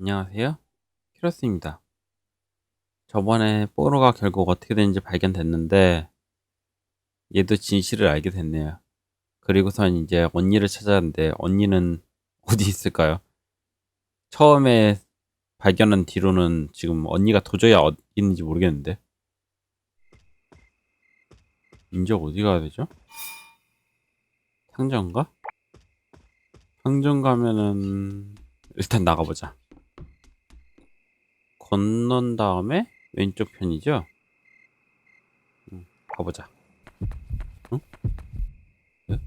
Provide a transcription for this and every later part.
안녕하세요. 키로스입니다. 저번에 뽀로가 결국 어떻게 되는지 발견됐는데 얘도 진실을 알게 됐네요. 그리고선 이제 언니를 찾았는데 언니는 어디 있을까요? 처음에 발견한 뒤로는 지금 언니가 도저히 어디 있는지 모르겠는데 이제 어디 가야 되죠? 상점 가? 상점 가면은 일단 나가보자. 건넌 다음에 왼쪽 편이죠? 응, 가보자. 응? 예?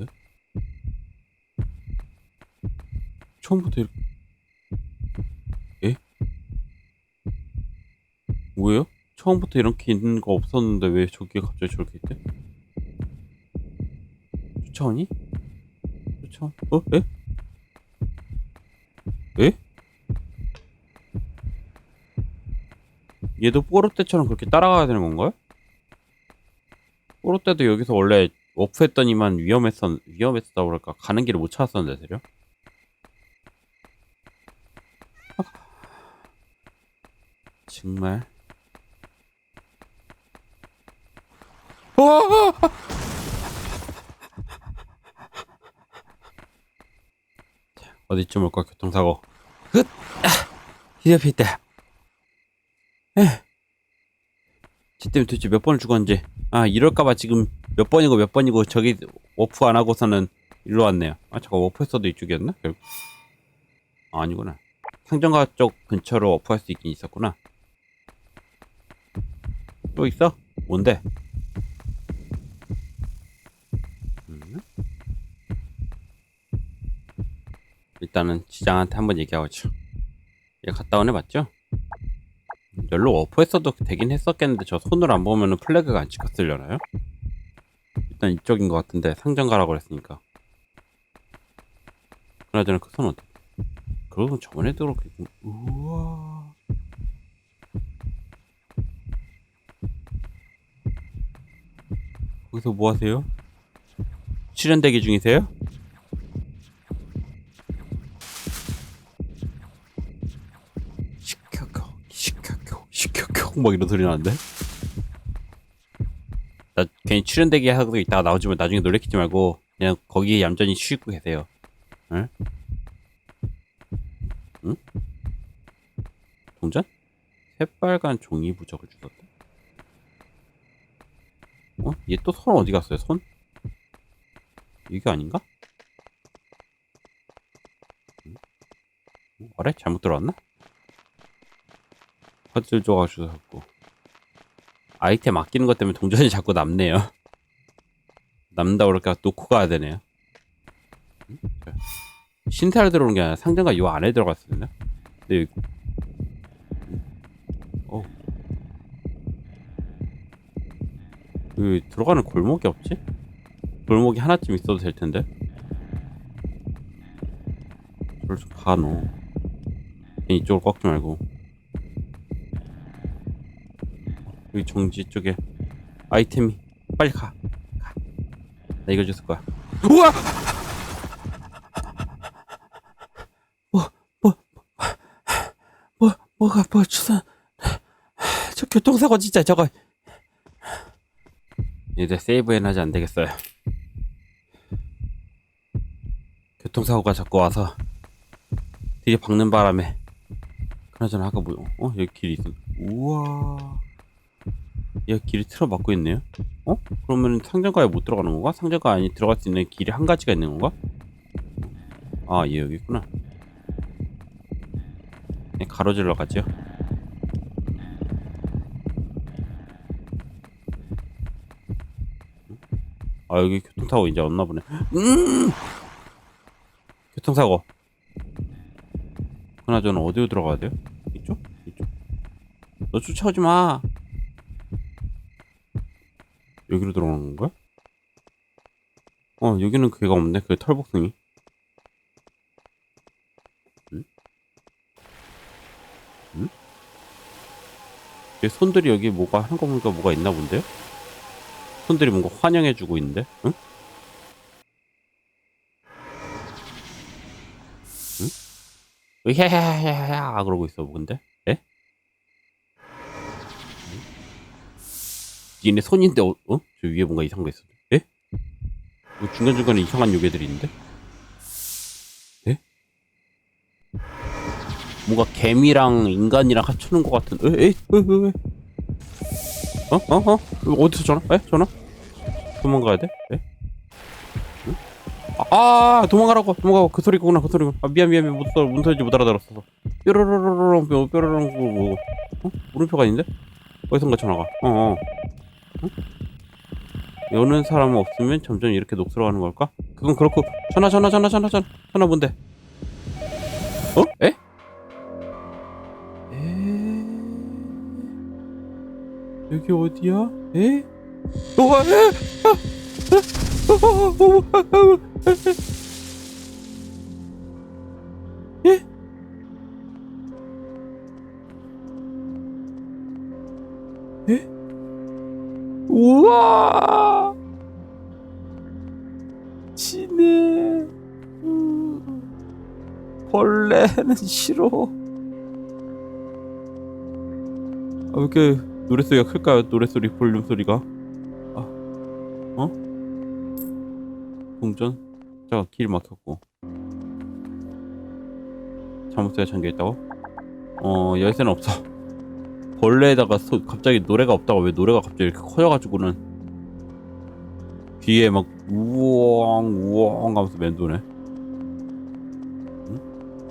예? 처음부터 이렇게 예? 뭐예요? 처음부터 이렇게 있는 거 없었는데 왜 저기에 갑자기 저렇게 있대? 쫓아오니? 쫓아오? 어? 에? 에? 얘도 뽀로 때처럼 그렇게 따라가야 되는 건가요? 뽀로 때도 여기서 원래 워프했더니만 위험했었 위험했다 그럴까 가는 길을 못 찾았었는데 세려? 정말 어! 어디쯤 올까 교통사고 흑! 아! 있다 지 때문에 도대체 몇 번을 죽었는지 아 이럴까봐 지금 몇 번이고 몇 번이고 저기 워프 안 하고서는 일로 왔네요 아 잠깐 워프했어도 이쪽이었나? 결국 아, 아니구나 상점가 쪽 근처로 워프할 수 있긴 있었구나 또 있어? 뭔데? 음? 일단은 지장한테 한번 얘기하죠 얘 갔다 오네 맞죠? 열로 워프했어도 되긴 했었겠는데 저 손을 안 보면은 플래그가 안 찍혔으려나요? 일단 이쪽인 것 같은데 상점 가라고 그랬으니까 그나저나 그손 어떻게 그러고 저번에도 그렇게 우와 거기서 뭐 하세요? 출연 대기 중이세요? 막 이런 소리 나는데 나 괜히 출연 대기 하고 있다가 나오지만 나중에 놀래키지 말고 그냥 거기에 얌전히 쉬고 계세요 응? 응? 동전? 새빨간 종이 부적을 주셨다 어? 얘 또 손 어디 갔어요 손? 이게 아닌가? 응? 어, 아래? 잘못 들어왔나? 퍼즐 조각 주셨고. 아이템 아끼는 것 때문에 동전이 자꾸 남네요. 남는다 그러니까 놓고 가야 되네요. 신세를 들어오는 게 아니라 상점가 요 안에 들어갔었나? 근데 어. 여기 들어가는 골목이 없지? 골목이 하나쯤 있어도 될 텐데. 저를 좀 가노 이쪽을 꺾지 말고 여기 정지 쪽에 아이템이 빨리 가. 가. 나 이거 줬을 거야. 우와! 뭐, 뭐, 뭐, 뭐가, 뭐, 주선. 저 교통사고 진짜 저거. 이제 세이브 해놔지 안 되겠어요. 교통사고가 자꾸 와서 되게 박는 바람에 그나저나 아까 뭐, 어? 여기 길이 있어. 우와. 얘 길이 틀어 막고 있네요. 어? 그러면 상점가에 못 들어가는 건가? 상점가 안에 들어갈 수 있는 길이 한 가지가 있는 건가? 아, 얘 여기 있구나. 네, 가로질러 가죠. 아, 여기 교통사고 이제 없나 보네. 음! 교통사고. 그나저나 어디로 들어가야 돼요? 이쪽? 이쪽. 너 쫓아오지 마. 여기로 들어가는 건가? 어 여기는 그게 없네 그 털복숭이 응? 응? 얘 손들이 여기 뭐가 하는 거 보니까 뭐가 있나 본데? 손들이 뭔가 환영해주고 있는데? 응? 응? 야야야야야 그러고 있어 근데 얘네 손인데 어? 어? 저 위에 뭔가 이상한 거 있어 에? 뭐 중간중간에 이상한 요괴들이 있는데? 에? 뭔가 개미랑 인간이랑 합치는 것 같은 에? 에? 에? 에? 에? 어? 어? 어? 어디서 전화? 에? 전화? 도망가야 돼? 에? 응? 아, 아 도망가라고 도망가고 그 소리구나 그 소리구나 아, 미안 미안 미안 못, 뭔 소리인지 못 알아들었어 뾰로로로로롱 뾰- 뾰로롱 뭐, 뭐 어? 물음표가 있는데? 어디선가 전화가 어어 응? 여는 사람 없으면 점점 이렇게 녹슬어가는 걸까? 그건 그렇고 전화 전화 전화 전화 전화 전화 뭔데? 어? 에? 에? 여기 어디야? 에? 어, 에? 예? 벌레는 싫어. 아, 왜 이렇게 노랫소리가 클까요? 노랫소리, 볼륨 소리가. 아, 어? 동전? 잠깐, 길 막혔고. 자물쇠가 잠겨있다고? 어, 열쇠는 없어. 벌레에다가 소, 갑자기 노래가 없다가 왜 노래가 갑자기 이렇게 커져가지고는 뒤에 막 우엉 우엉 하면서 맴도네.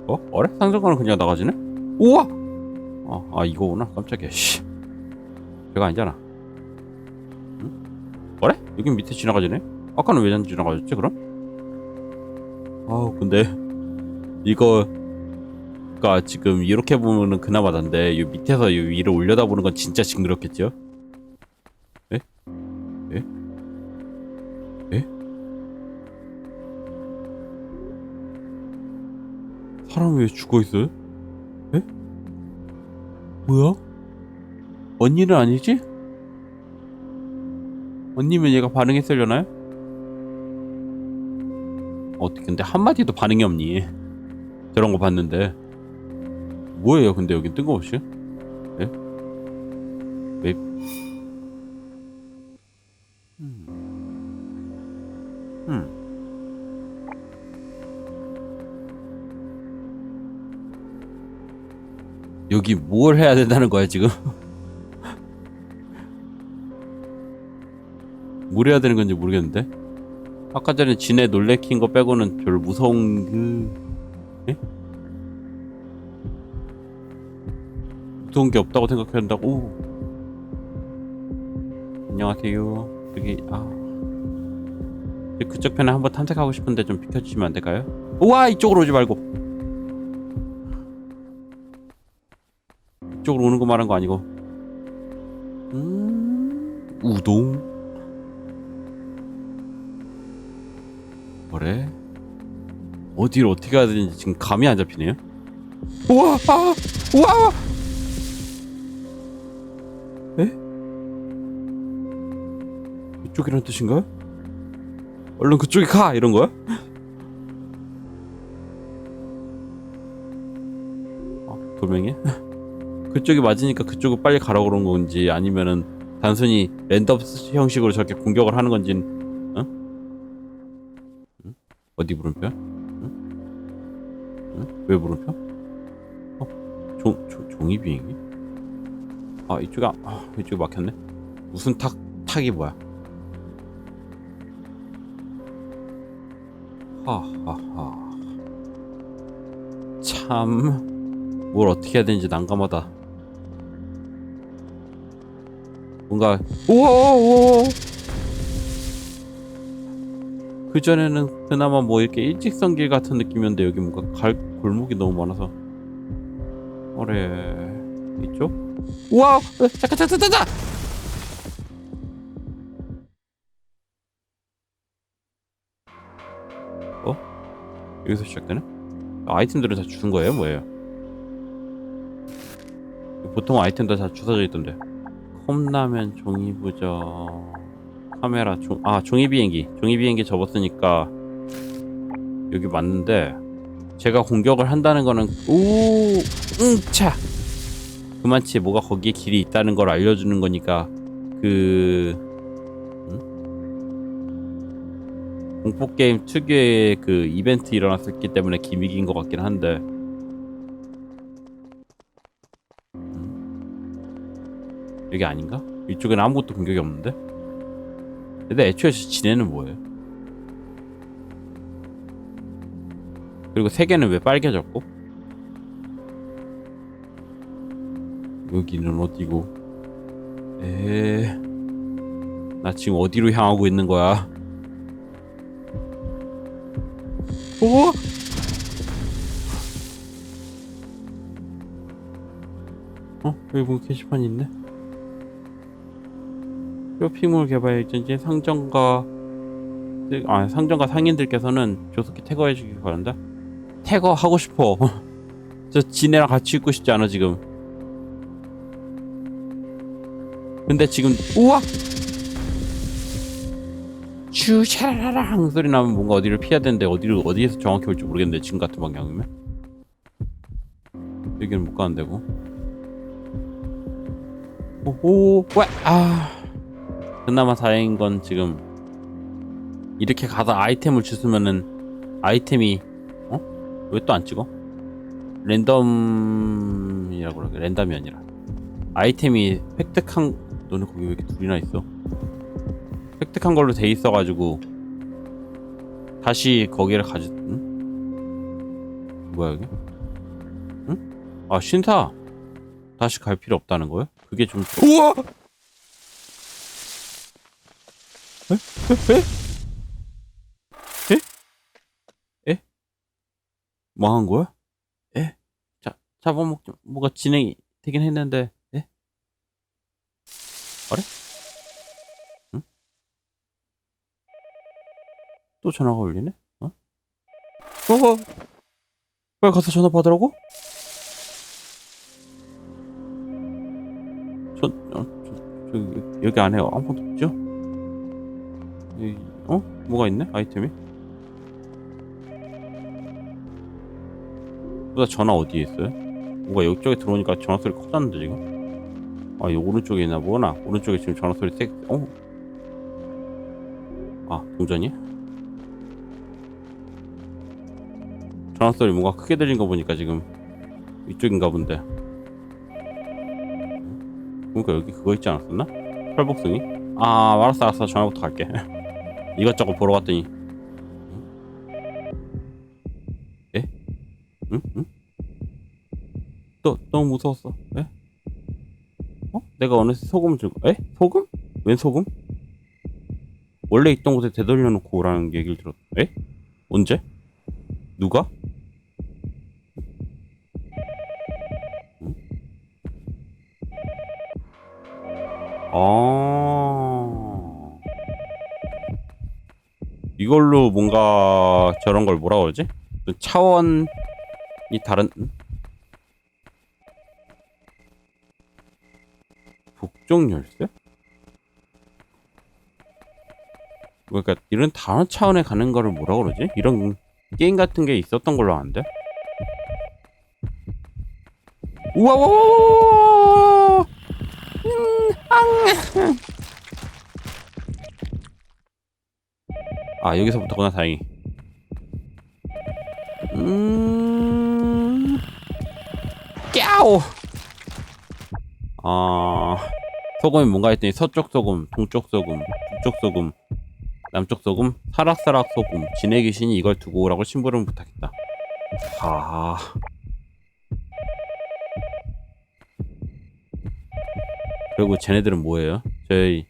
응? 어? 어래? 상점가는 그냥 나가지네? 우와! 아, 아 이거구나. 깜짝이야. 씨. 배가 아니잖아. 응? 어래? 여긴 밑에 지나가지네? 아까는 왜안 지나가졌지 그럼? 아우 근데 이거 가 지금 이렇게 보면은 그나마 난데 이 밑에서 이 위를 올려다 보는 건 진짜 징그럽겠죠? 사람이 왜 죽어 있어요? 에? 뭐야? 언니는 아니지? 언니면 얘가 반응했으려나요? 어떻게 근데 한마디도 반응이 없니? 저런 거 봤는데 뭐예요 근데 여긴 뜬금없이? 예? 왜? 음. 음. 여기 뭘 해야 된다는 거야 지금? 뭘 해야 되는 건지 모르겠는데 아까 전에 지네 놀래킨 거 빼고는 별 무서운 그 예? 무서운 게 없다고 생각한다고 안녕하세요 여기 아 그쪽 편에 한번 탐색하고 싶은데 좀 비켜주시면 안 될까요? 우와 이쪽으로 오지 말고 이쪽으로 오는 거 말한 거 아니고 음 우동 뭐래? 어디를 어떻게 가야 되는지 지금 감이 안 잡히네요. 우와, 아, 우와. 에? 이쪽이란 뜻인가요? 얼른 그쪽에 가 이런 거야? 그쪽이 맞으니까 그쪽을 빨리 가라고 그런 건지 아니면은 단순히 랜덤 형식으로 저렇게 공격을 하는 건지 어디 물음표야? 응? 응? 왜 물음표? 어? 종, 종, 종이 비행기? 아 이쪽이 아 이쪽이 막혔네 무슨 탁 탁이 뭐야 하하하 참 뭘 어떻게 해야 되는지 난감하다 뭔가 우와 우와 그 전에는 그나마 뭐 이렇게 일직선 길 같은 느낌이었는데 여기 뭔가 갈 골목이 너무 많아서 어래 이쪽? 우와 잠깐 잠깐 잠깐 잠깐 어? 여기서 시작되네? 아이템들은 다 주는 거예요 뭐예요? 보통 아이템들 다 주워져 있던데 컵라면 종이부적 카메라 종, 아 종이 비행기 종이 비행기 접었으니까 여기 맞는데 제가 공격을 한다는 거는 오, 응차. 그만치 뭐가 거기에 길이 있다는 걸 알려주는 거니까 그 음? 공포 게임 특유의 그 이벤트 일어났었기 때문에 기믹인 것 같긴 한데 여기 아닌가? 이쪽에는 아무것도 공격이 없는데? 근데 애초에 지네는 뭐예요? 그리고 세 개는 왜 빨개졌고? 여기는 어디고? 에, 나 지금 어디로 향하고 있는 거야? 오! 어? 여기 뭐 게시판이 있네? 쇼핑몰 개발 일전지 상점과 아 상점과 상인들께서는 조속히 태거해 주길 바란다. 태거 하고 싶어. 저 지네랑 같이 있고 싶지 않아 지금. 근데 지금 우와 슈샤라랑 소리 나면 뭔가 어디를 피해야 되는데 어디를 어디에서 정확히 올지 모르겠는데 지금 같은 방향이면 여기는 못 가는 데고 오호 왜 아 그나마 다행인 건 지금 이렇게 가다 아이템을 주스면은 아이템이 어? 왜 또 안 찍어? 랜덤이라고 그러게 랜덤이 아니라 아이템이 획득한 너네 거기 왜 이렇게 둘이나 있어? 획득한 걸로 돼 있어가지고 다시 거기를 가지 응? 뭐야 여기? 응? 아 신사 다시 갈 필요 없다는 거야? 그게 좀 우와! 에? 에? 에? 에? 에? 뭐한 거야? 에? 자, 잡아먹 뭐가 진행이 되긴 했는데 에? 아래? 응? 또 전화가 울리네? 어? 어? 빨리 가서 전화 받으라고? 저, 어, 저, 저, 여기 안에 아무것도 없죠? 이, 어? 뭐가 있네? 아이템이? 보다 전화 어디에 있어요? 뭔가 이쪽에 들어오니까 전화 소리 커졌는데 지금? 아, 이 오른쪽에 있나 보구나. 오른쪽에 지금 전화 소리 세, 어? 아, 동전이? 전화 소리 뭔가 크게 들린 거 보니까 지금 이쪽인가 본데. 그러니까 여기 그거 있지 않았었나? 펄복숭이? 아, 알았어, 알았어. 전화부터 갈게. 이것저것 보러 갔더니. 에? 응? 응? 또, 너무 무서웠어. 에? 어? 내가 어느새 소금을 들고, 에? 소금? 웬 소금? 원래 있던 곳에 되돌려놓고 오라는 얘기를 들었, 에? 언제? 누가? 응? 아. 이걸로 뭔가 저런 걸 뭐라 그러지? 그 차원이 다른 음? 북쪽 열쇠? 그러니까 이런 다른 차원에 가는 거를 뭐라 그러지? 이런 게임 같은 게 있었던 걸로 아는데? 우와 우와 우와 우와 우와 음, 앙. 아 여기서부터구나 다행히. 음. 깨우 아 소금이 뭔가 했더니 서쪽 소금 동쪽 소금 북쪽 소금 남쪽 소금 사락사락 소금 진해 귀신이 이걸 두고 오라고 심부름 부탁했다. 아. 그리고 쟤네들은 뭐예요? 저희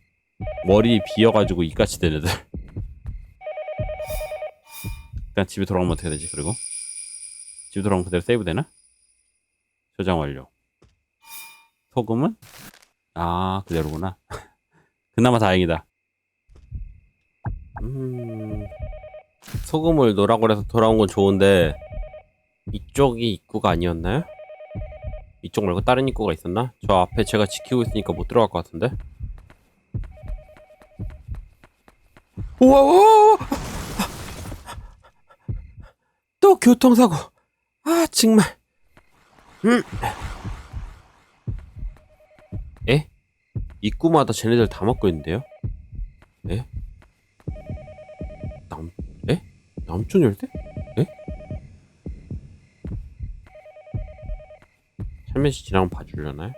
머리 비어가지고 이같이 된 애들 일단 집에 돌아오면 어떻게 되지 그리고 집에 돌아오면 그대로 세이브 되나? 저장 완료 소금은? 아 그대로구나 그나마 다행이다 음 소금을 노라고 해서 돌아온 건 좋은데 이쪽이 입구가 아니었나요? 이쪽 말고 다른 입구가 있었나? 저 앞에 제가 지키고 있으니까 못 들어갈 것 같은데 우와 우와 또 교통사고 아 정말. 음. 에? 입구마다 쟤네들 다 먹고 있는데요? 에? 남, 에? 남쪽 열대? 에? 살면시 지나가면 봐주려나요?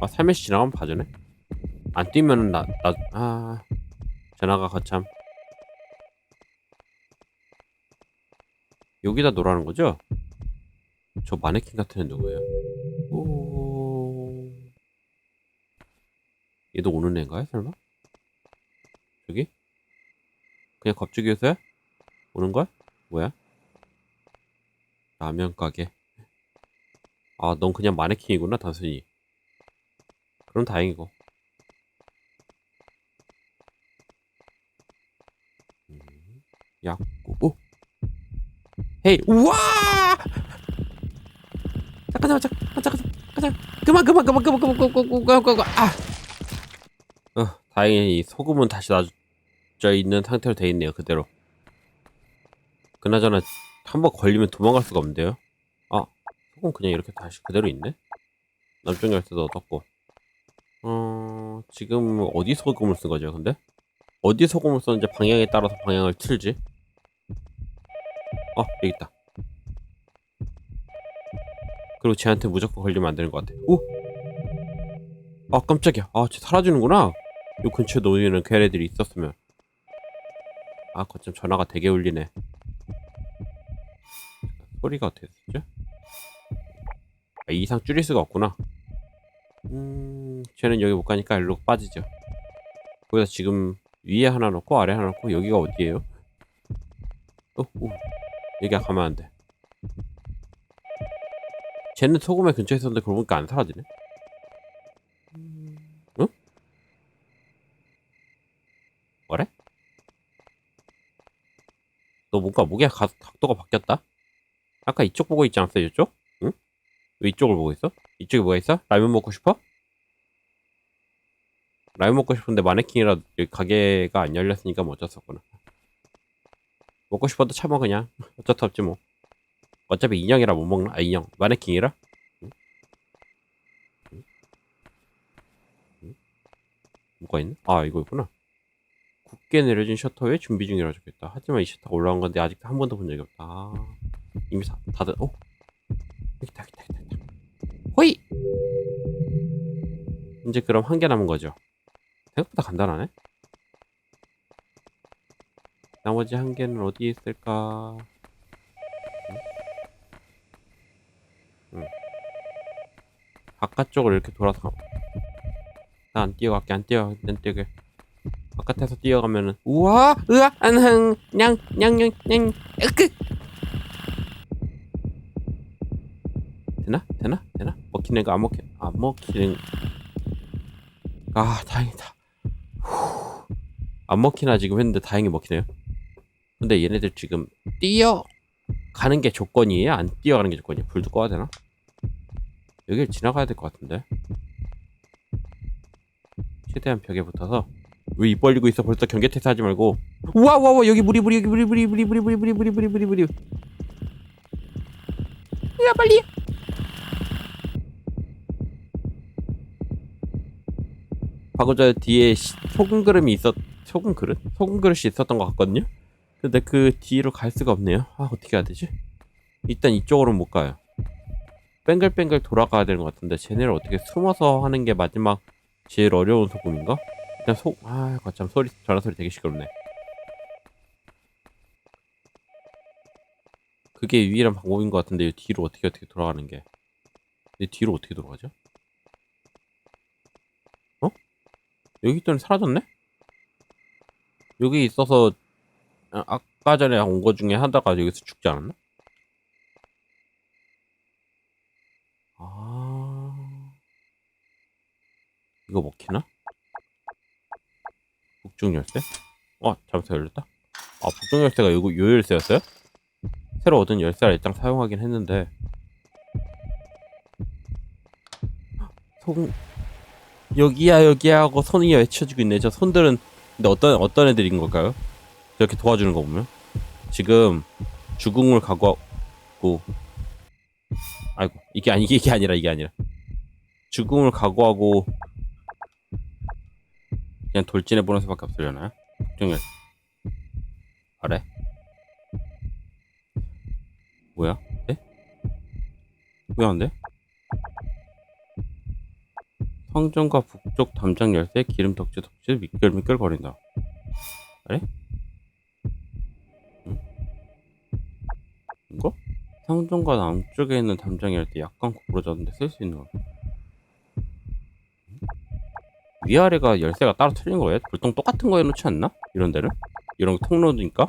아, 살면시 지나가면 봐주네? 안 뛰면은 나, 나, 아, 전화가 거참. 여기다 놓으라는 거죠? 저 마네킹 같은 애 누구예요? 오... 얘도 오는 애인가요, 설마? 저기? 그냥 갑자기 요새 오는 거야? 뭐야? 라면 가게. 아, 넌 그냥 마네킹이구나, 단순히. 그럼 다행이고. 음, 약구, 오! 헤이, 우와! 잠깐, 잠깐, 잠깐, 잠깐, 그만, 그만, 그만, 그만, 그만, 그만, 그만, 그만, 그만, 아! 어, 다행히 이 소금은 다시 놔져 있는 상태로 돼 있네요, 그대로. 그나저나, 한 번 걸리면 도망갈 수가 없는데요? 아, 소금 그냥 이렇게 다시 그대로 있네? 남쪽 열쇠도 얻었고. 어, 지금 어디 소금을 쓴 거죠, 근데? 어디 소금을 썼는지 방향에 따라서 방향을 틀지? 어, 여기 있다. 그리고 쟤한테 무조건 걸리면 안 되는 것 같아. 오! 아, 깜짝이야. 아, 쟤 사라지는구나. 요 근처에 놓이는 걔네들이 있었으면. 아, 거점 전화가 되게 울리네. 소리가 어떻게 됐지? 아, 이 이상 줄일 수가 없구나. 음, 쟤는 여기 못 가니까 일로 빠지죠. 거기다 지금 위에 하나 놓고 아래 하나 놓고 여기가 어디예요? 어, 오, 여기 가면 안 돼. 쟤는 소금의 근처에 있었는데 그러고 보니까 안 사라지네. 응? 뭐래? 너 뭔가 목에 가, 각도가 바뀌었다? 아까 이쪽 보고 있지 않았어, 이쪽? 응? 왜 이쪽을 보고 있어? 이쪽에 뭐가 있어? 라면 먹고 싶어? 라면 먹고 싶은데 마네킹이라 가게가 안 열렸으니까 뭐 어쩔 수 없구나. 먹고 싶어도 참아 그냥. 어쩔 수 없지 뭐. 어차피 인형이라 못 먹나? 아 인형. 마네킹이라? 뭐가 있나? 아 이거 있구나. 굳게 내려진 셔터에 준비 중이라 적혔다. 하지만 이 셔터가 올라온 건데 아직 한 번도 본 적이 없다. 아, 이미 다, 다들 어? 있다 있다 여기 있다. 호이! 이제 그럼 한 개 남은 거죠. 생각보다 간단하네. 나머지 한 개는 어디에 있을까? 바깥쪽을 이렇게 돌아서 가. 나안 뛰어갈게, 안 뛰어, 안 뛰게. 바깥에서 뛰어가면은 우와, 으아, 안흥, 냥, 냥냥, 냥, 으끄. 되나? 되나? 되나? 먹히는 거 안 먹히, 안 먹히는. 아, 다행이다. 후. 안 먹히나 지금 했는데 다행히 먹히네요. 근데 얘네들 지금 뛰어 가는 게 조건이에요? 안 뛰어가는 게 조건이에요? 불도 꺼야 되나? 여길 지나가야 될 것 같은데. 최대한 벽에 붙어서 왜 입 벌리고 있어? 벌써 경계 태세 하지 말고. 우와 우와 우와 여기 물이 물이 여기 물이 물이 물이 물이 물이 물이 물이 물이 물이 물이. 야 빨리. 방금 전에 뒤에 시- 소금 그릇이 있었 소금 그릇? 소금 그릇이 있었던 것 같거든요. 근데 그 뒤로 갈 수가 없네요. 아 어떻게 해야 되지? 일단 이쪽으로는 못 가요. 뱅글뱅글 돌아가야 되는 것 같은데 쟤네를 어떻게 숨어서 하는 게 마지막 제일 어려운 소금인가? 일단 소, 아, 거참 소리, 전화 소리 되게 시끄럽네. 그게 유일한 방법인 것 같은데 이 뒤로 어떻게 어떻게 돌아가는 게? 이 뒤로 어떻게 돌아가죠? 어? 여기 있더니 사라졌네? 여기 있어서 아, 아까 전에 온 거 중에 하다가 여기서 죽지 않았나? 아 이거 먹히나? 북중 열쇠? 어 잘못 열렸다. 아 북중 열쇠가 요거 요 열쇠였어요? 새로 얻은 열쇠를 일단 사용하긴 했는데 손 여기야 여기야 하고 손이 외쳐주고 있네. 저 손들은 근데 어떤 어떤 애들인 걸까요? 이렇게 도와주는 거 보면 지금 죽음을 각오하고 아이고 이게 아니 이게 아니라 이게 아니라 죽음을 각오하고 그냥 돌진해 보는 수밖에 없으려나? 정렬 아래 뭐야? 네? 왜안 돼? 성전과 북쪽 담장 열쇠 기름 덕지 덕지 미끌미끌 거린다. 아래? 이거? 상점과 남쪽에 있는 담장 열쇠 약간 구부러졌는데 쓸 수 있는 거. 응? 위아래가 열쇠가 따로 틀린 거예요? 보통 똑같은 거 해놓지 않나? 이런 데를? 이런 거 통로니까?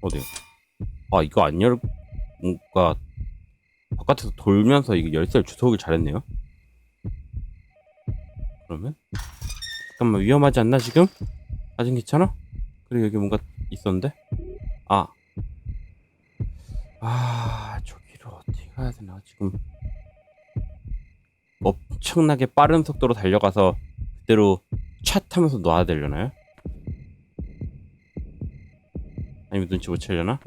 어디요? 아 이거 안 열... 뭔가 바깥에서 돌면서 이거 열쇠를 주워오길 잘했네요. 그러면 잠깐만 위험하지 않나 지금? 아직 괜찮아? 그리고 여기 뭔가 있었는데? 아. 아, 저기로 어떻게 가야 되나 지금 엄청나게 빠른 속도로 달려가서 그대로 차 타면서 놔야 되려나요? 아니면 눈치 못 채려나?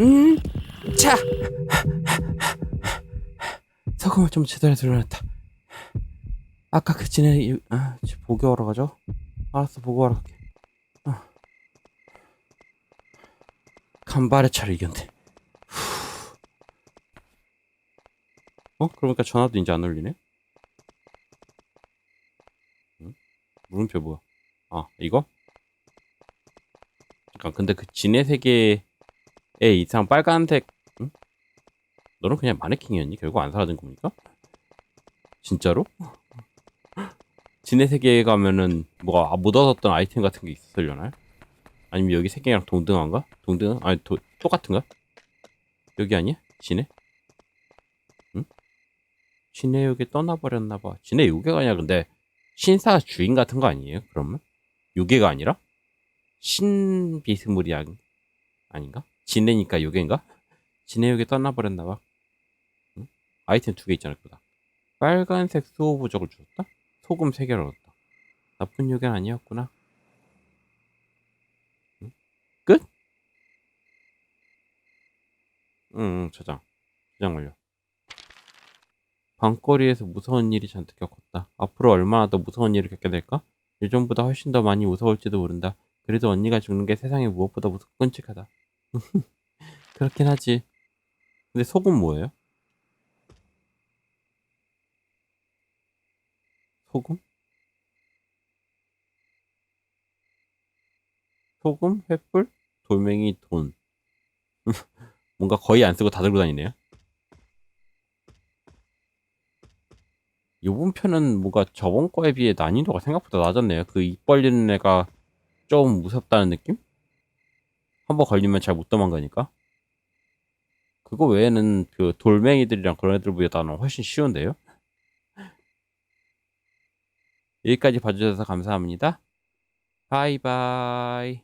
음, 자, 소금을 좀 제대로 들어놨다. 아까 그 진에 이- 아, 지금 보교하러 가죠? 알았어, 보고하러 갈게. 어. 간발의 차를 이겼네. 어? 그러니까 전화도 이제 안 울리네? 응? 물음표 뭐야? 아, 이거? 잠깐, 근데 그 진의 세계의 이상 빨간색, 응? 너는 그냥 마네킹이었니? 결국 안 사라진 겁니까? 진짜로? 진의 세계에 가면은 뭐가 못 얻었던 아이템 같은 게 있었려나요? 아니면 여기 세계랑 동등한가? 동등? 아니 도, 똑같은가? 여기 아니야? 진해? 응? 진해 여기 떠나버렸나 봐. 진해 요괴가 아니야 근데 신사 주인 같은 거 아니에요? 그러면? 요괴가 아니라? 신비스무리 한 아닌가? 진해니까 요괴인가? 진해 요괴 떠나버렸나 봐. 응? 아이템 두 개 있잖아 그다. 빨간색 수호 부적을 주었다? 소금 3개를 얻었다. 나쁜 요괴는 아니었구나. 응? 끝? 응, 응, 저장. 저장 완료. 밤거리에서 무서운 일이 잔뜩 겪었다. 앞으로 얼마나 더 무서운 일을 겪게 될까? 예전보다 훨씬 더 많이 무서울지도 모른다. 그래도 언니가 죽는 게 세상에 무엇보다 무섭고 끔찍하다. 그렇긴 하지. 근데 소금 뭐예요? 소금? 소금, 횃불, 돌멩이, 돈. 뭔가 거의 안 쓰고 다 들고 다니네요. 이번 편은 뭔가 저번 거에 비해 난이도가 생각보다 낮았네요. 그 입 벌리는 애가 좀 무섭다는 느낌? 한 번 걸리면 잘 못 도망가니까. 그거 외에는 그 돌멩이들이랑 그런 애들보다는 훨씬 쉬운데요? 여기까지 봐주셔서 감사합니다. 바이바이.